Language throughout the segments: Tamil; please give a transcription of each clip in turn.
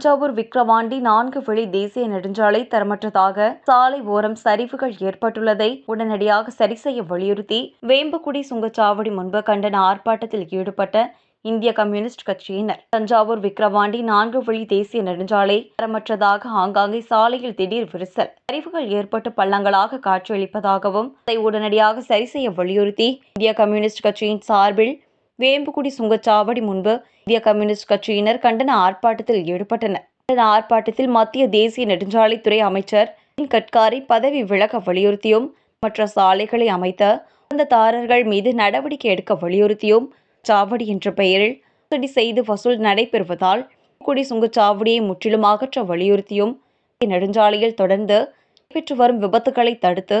தஞ்சாவூர் விக்கிரவாண்டி நான்கு வழி தேசிய நெடுஞ்சாலை தரமற்றதாக சாலை ஓரம் சரிவுகள் ஏற்பட்டுள்ளதை உடனடியாக சரி செய்ய வலியுறுத்தி வேம்புக்குடி சுங்கச்சாவடி முன்பு கண்டன ஆர்ப்பாட்டத்தில் ஈடுபட்ட இந்திய கம்யூனிஸ்ட் கட்சியினர். தஞ்சாவூர் விக்கிரவாண்டி நான்கு வழி தேசிய நெடுஞ்சாலை தரமற்றதாக ஆங்காங்கே சாலையில் திடீர் விரிசல். சரிவுகள் ஏற்பட்டு பள்ளங்களாக காட்சியளிப்பதாகவும் அதை உடனடியாக சரி செய்ய வலியுறுத்தி இந்திய கம்யூனிஸ்ட் கட்சியின் சார்பில் வேம்புக்குடி சுங்கச்சாவடி முன்பு இந்திய கம்யூனிஸ்ட் கட்சியினர் கண்டன ஆர்ப்பாட்டத்தில் ஈடுபட்டனர். கண்டன ஆர்ப்பாட்டத்தில் மத்திய தேசிய நெடுஞ்சாலைத்துறை அமைச்சர் கட்காரி பதவி விலக வலியுறுத்தியும் மற்ற சாலைகளை அமைத்த ஒப்பந்ததாரர்கள் மீது நடவடிக்கை எடுக்க வலியுறுத்தியும் சாவடி என்ற பெயரில் மோசடி செய்து வசூல் நடைபெறுவதால் குடி சுங்கச்சாவடியை முற்றிலும் அகற்ற வலியுறுத்தியும் நெடுஞ்சாலையில் தொடர்ந்து நடைபெற்று வரும் விபத்துகளை தடுத்து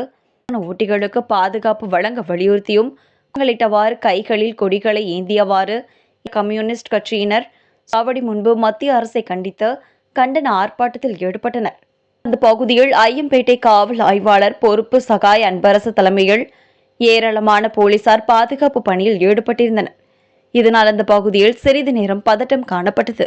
வாகன ஓட்டிகளுக்கு பாதுகாப்பு வழங்க வலியுறுத்தியும் கங்களிட்டவாறு கைகளில் கொடிகளை ஏந்தியவாறு கம்யூனிஸ்ட் கட்சியினர் சாவடி முன்பு மத்திய அரசை கண்டித்து கண்டன ஆர்ப்பாட்டத்தில் ஈடுபட்டனர். அந்த பகுதியில் ஐயம்பேட்டை காவல் ஆய்வாளர் பொறுப்பு சகாய் அன்பரசு தலைமையில் ஏராளமான போலீசார் பாதுகாப்பு பணியில் ஈடுபட்டிருந்தனர். இதனால் அந்த பகுதியில் சிறிது நேரம் பதட்டம் காணப்பட்டது.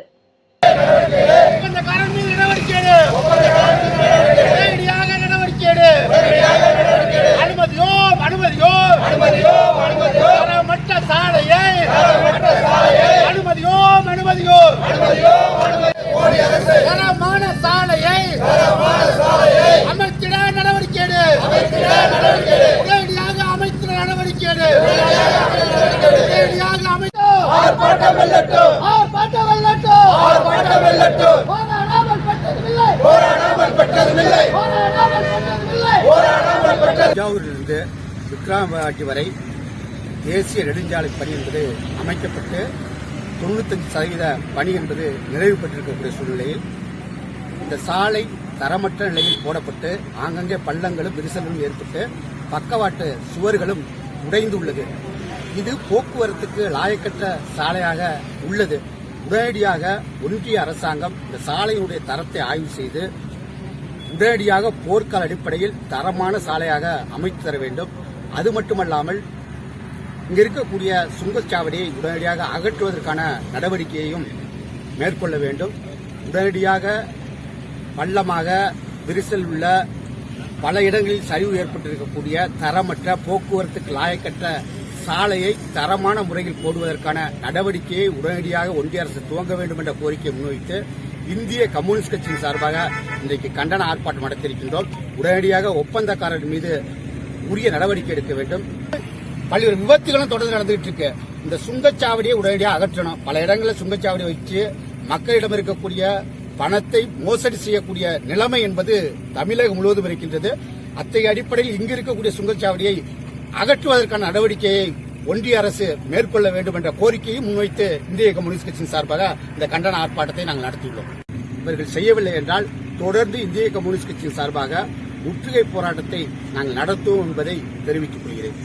தரமான சாலையை அமைத்திட நடவடிக்கை அமைத்திட நடவடிக்கை எடு. நேரடியாக அமைத்து ஆர்ப்பாட்டம் வெல்லட்டும். ஆர்ப்பாட்டம் வெல்லட்டும். ஆர்ப்பாட்டம் வெல்லட்டும். போராடாமல் பெற்றதுமில்லை போராடாமல் பெற்றதுமில்லை போராடாமல் பெற்றதுமில்லை போராடாமல் பெற்றது தஞ்சாவூரிலிருந்து விக்ரவாண்டி வரை தேசிய நெடுஞ்சாலை பணி என்பது அமைக்கப்பட்டு தொண்ணூத்தஞ்சு சதவீத பணி என்பது நிறைவு பெற்றிருக்கக்கூடிய சூழ்நிலையில் இந்த சாலை தரமற்ற நிலையில் போடப்பட்டு ஆங்கங்கே பள்ளங்களும் விரிசல்களும் ஏற்பட்டு பக்கவாட்டு சுவர்களும் உடைந்து உள்ளது இது போக்குவரத்துக்கு லாயக்கற்ற சாலையாக உள்ளது. உடனடியாக ஒன்றிய அரசாங்கம் இந்த சாலையினுடைய தரத்தை ஆய்வு செய்து உடனடியாக போர்க்கால அடிப்படையில் தரமான சாலையாக அமைத்து தர வேண்டும். அது மட்டுமல்லாமல் இங்க இருக்கக்கூடிய சுங்கச்சாவடியை உடனடியாக அகற்றுவதற்கான நடவடிக்கையையும் மேற்கொள்ள வேண்டும். உடனடியாக பள்ளமாக விரிசல் உள்ள பல இடங்களில் சரிவு ஏற்பட்டிருக்கக்கூடிய தரமற்ற போக்குவரத்துக்கு லாயக்கற்ற சாலையை தரமான முறையில் போடுவதற்கான நடவடிக்கையை உடனடியாக ஒன்றிய அரசு துவங்க வேண்டும் என்ற கோரிக்கையை முன்வைத்து இந்திய கம்யூனிஸ்ட் கட்சியின் சார்பாக இன்றைக்கு கண்டன ஆர்ப்பாட்டம் நடத்தியிருக்கின்றோம். உடனடியாக ஒப்பந்தக்காரர் மீது உரிய நடவடிக்கை எடுக்க வேண்டும். பல்வேறு விபத்துகளும் தொடர்ந்து நடந்துகிட்டு இருக்கு. இந்த சுங்கச்சாவடியை உடனடியாக அகற்றணும். பல இடங்களில் சுங்கச்சாவடி வச்சு மக்களிடம் இருக்கக்கூடிய பணத்தை மோசடி செய்யக்கூடிய நிலைமை என்பது தமிழகம் முழுவதும் இருக்கின்றது. அத்தகைய அடிப்படையில் இங்கு இருக்கக்கூடிய சுங்கச்சாவடியை அகற்றுவதற்கான நடவடிக்கையை ஒன்றிய அரசு மேற்கொள்ள வேண்டும் என்ற கோரிக்கையை முன்வைத்து இந்திய கம்யூனிஸ்ட் கட்சியின் சார்பாக இந்த கண்டன ஆர்ப்பாட்டத்தை நாங்கள் நடத்தியுள்ளோம். இவர்கள் செய்யவில்லை என்றால் தொடர்ந்து இந்திய கம்யூனிஸ்ட் கட்சியின் சார்பாக முற்றுகை போராட்டத்தை நாங்கள் நடத்துவோம் என்பதை தெரிவித்துக் கொள்கிறேன்.